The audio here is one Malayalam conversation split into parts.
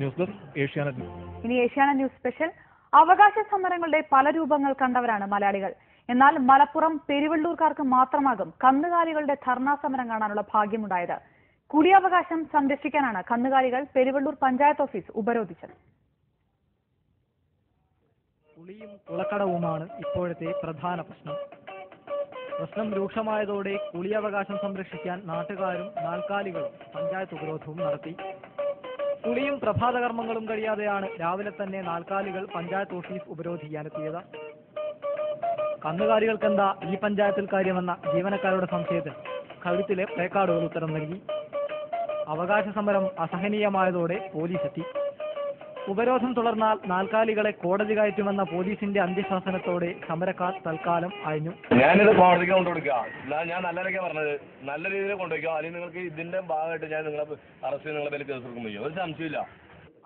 ന്യൂസ് ഡെസ്ക് ഏഷ്യാനെറ്റ് ഇനി ഏഷ്യാനെറ്റ് ന്യൂസ് സ്പെഷ്യൽ. അവകാശ സമരങ്ങളുടെ പല രൂപങ്ങൾ കണ്ടവരാണ് മലയാളികൾ. എന്നാൽ മലപ്പുറം പെരുവള്ളൂർക്കാർക്ക് മാത്രമാകും കന്നുകാലികളുടെ ധർണാ സമരം കാണാനുള്ള ഭാഗ്യമുണ്ടായത്. കുടിയാവകാശം സംരക്ഷിക്കാനാണ് കന്നുകാലികൾ പെരുവള്ളൂർ പഞ്ചായത്ത് ഓഫീസ് ഉപരോധിച്ചത്. കുളിയും കുളക്കടവുമാണ് ഇപ്പോഴത്തെ പ്രധാന പ്രശ്നം. പ്രശ്നം രൂക്ഷമായതോടെ കുളിയവകാശം സംരക്ഷിക്കാൻ നാട്ടുകാരും നാൽക്കാലികളും പഞ്ചായത്ത് ഉപരോധവും നടത്തി. കുളിയും പ്രഭാതകർമ്മങ്ങളും കഴിയാതെയാണ് രാവിലെ തന്നെ നാൽക്കാലികൾ പഞ്ചായത്ത് ഓഫീസ് ഉപരോധിക്കാനെത്തിയത്. കന്നുകാലികൾക്കെന്താ ഈ പഞ്ചായത്തിൽ കാര്യമെന്ന ജീവനക്കാരുടെ സംശയത്തിൽ കഴുത്തിലെ പ്ലേക്കാർഡുകൾ ഉത്തരം നൽകി. അവകാശ സമരം അസഹനീയമായതോടെ പോലീസ് എത്തി ഉപരോധം തുടർന്നാൽ നാൽക്കാലികളെ കോടതി കയറ്റുമെന്ന പോലീസിന്റെ അന്ത്യശാസനത്തോടെ സമരക്കാർ തൽക്കാലം അയഞ്ഞു. ഞാനിത് കോടതിക്ക് കൊണ്ടുകൊടുക്കുക. ഞാൻ നല്ലതൊക്കെ പറഞ്ഞത്. നല്ല രീതിയിൽ കൊണ്ടുവയ്ക്കുക അല്ലെങ്കിൽ നിങ്ങൾക്ക് ഇതിന്റെ ഭാഗമായിട്ട് ഞാൻ നിങ്ങളെ അറസ്റ്റ് നിങ്ങളെ പേര് കേസ് എടുക്കും ഒരു സംശയമില്ല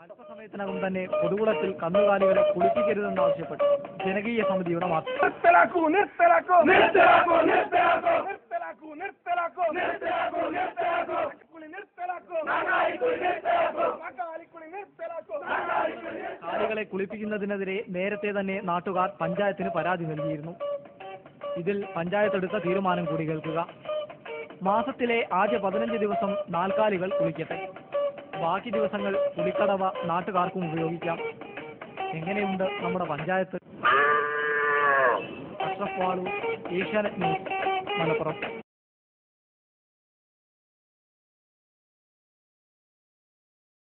അല്പസമയത്തിനകം തന്നെ പൊതുകുളത്തിൽ കന്നുകാലികളെ കുളിപ്പിക്കരുതെന്നാവശ്യപ്പെട്ട് ജനകീയ സമിതിയുടെ മാത്രം നിർത്തലാക്കൂ നിർത്തലാക്കൂ നിർത്തലാക്കൂ നിർത്തലാക്കൂ നിർത്തലാക്കൂ നിർത്തലാക്കൂ നിർത്തലാക്കൂ നിർത്തലാക്കൂ കുളി നിർത്തലാക്കൂ നാനായിക്കുളി നിർത്തലാക്കൂ മകാലിക്കുളി നിർത്തലാക്കൂ കാലികളെ കുളിപ്പിക്കുന്നതിനെതിരെ നേരത്തെ തന്നെ നാട്ടുകാർ പഞ്ചായത്തിന് പരാതി നൽകിയിരുന്നു. ഇതിൽ പഞ്ചായത്ത് എടുത്ത തീരുമാനം കൂടി കേൾക്കുക. മാസത്തിലെ ആദ്യ പതിനഞ്ച് ദിവസം നാൽക്കാലികൾ കുളിക്കട്ടെ. ബാക്കി ദിവസങ്ങൾ കുളിക്കടവ നാട്ടുകാർക്കും ഉപയോഗിക്കാം. എങ്ങനെയുണ്ട് നമ്മുടെ പഞ്ചായത്ത്? അഷ്റഫ് വാളു ഏഷ്യാനെറ്റ് ന്യൂസ് മലപ്പുറം.